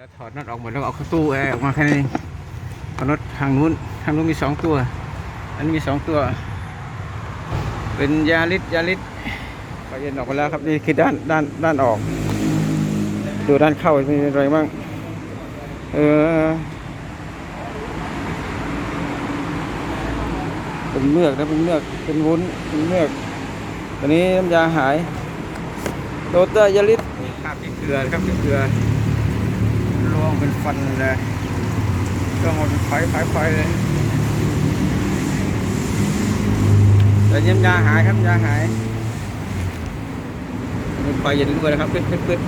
แล้วถอดน็อตออกหมดแล้วเอาเข้าตู้แอร์ออกมาแค่นั้เอาน็อตทางนู้นทางนู้นมีสองตัว อันนี้มีสองตัว เป็นยาลิสยาลิสก็เย็นออกมาแล้วครับนี่คือด้านด้านด้านออก ดูด้านเข้ามีอะไรบ้างเออเป็นเมือกนะเป็นเมือกเป็นวุ้นเป็นเมือกตอนนี้น้ำยาหายโรเตอร์ยาลิสคราบที่เกลือครับที่เกลือ ลวงเป็นฟันเลยก็หมดไฟไฟไฟเลยแต่น้ำยาหายครับน้ำยาหายไฟเย็นด้วยนะครับปึ๊ดปึ๊ดปึ๊ด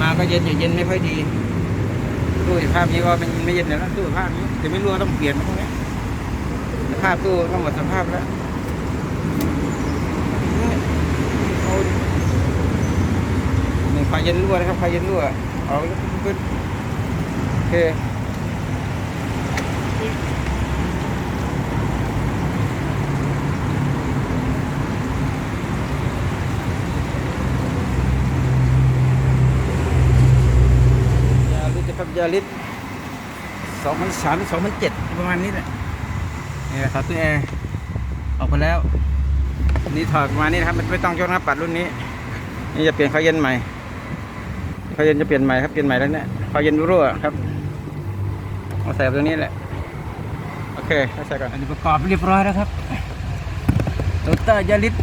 มาก็เย็นอยู่เย็นไม่ค่อยดีตู้ภาพนี้ก็เป็นไม่เย็นแล้วนะตู้ภาพนี้แต่ไม่รู้ว่าต้องเปลี่ยนพวกนี้สภาพตู้ก็หมดสภาพแล้วไฟเย็นรั่วนะครับไฟเย็นรั่ว เอาปึ๊ดโอเคยาลิสนะครับยาลิสสองพันสามสองพันเจ็ดประมาณนี้แหละนี่แหละครับตัวแอร์ออกไปแล้วนี่ถอดมานี่นะครับไม่ต้องยกหน้าปัดรุ่นนี้ นี่จะเปลี่ยนเข้าเย็นใหม่ ข้าวเย็นจะเปลี่ยนใหม่ครับเปลี่ยนใหม่แล้วเนี่ยข้าวเย็นรั่วครับเอาใส่ตรงนี้แหละโอเคเอาใส่ก่อนอันนี้ประกอบเรียบร้อยแล้วครับโตต้ายาลิส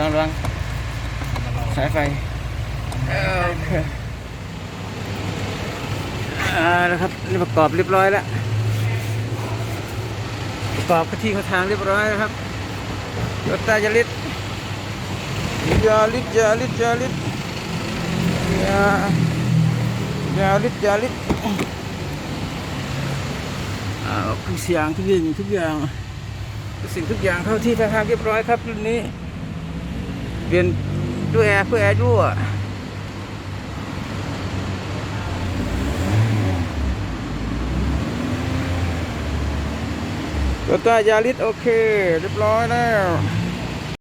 ระวังสายไฟโอเคอ่าแล้วครับนี่ประกอบเรียบร้อยแล้วประกอบกระที่เขาทางเรียบร้อยแล้วครับรถตายาลิสยาลิสยาลิสยาลิสยายาลิสยาลิสอ่าทุกเสียงทุกอย่างทุกอย่างสิ่งทุกอย่างเข้าที่ทางเรียบร้อยครับรุ่นนี้ เปลี่ยนด้วยแอร์เพื่อแอร์รั่วตัวตายาลิสโอเค เรียบร้อยแล้ว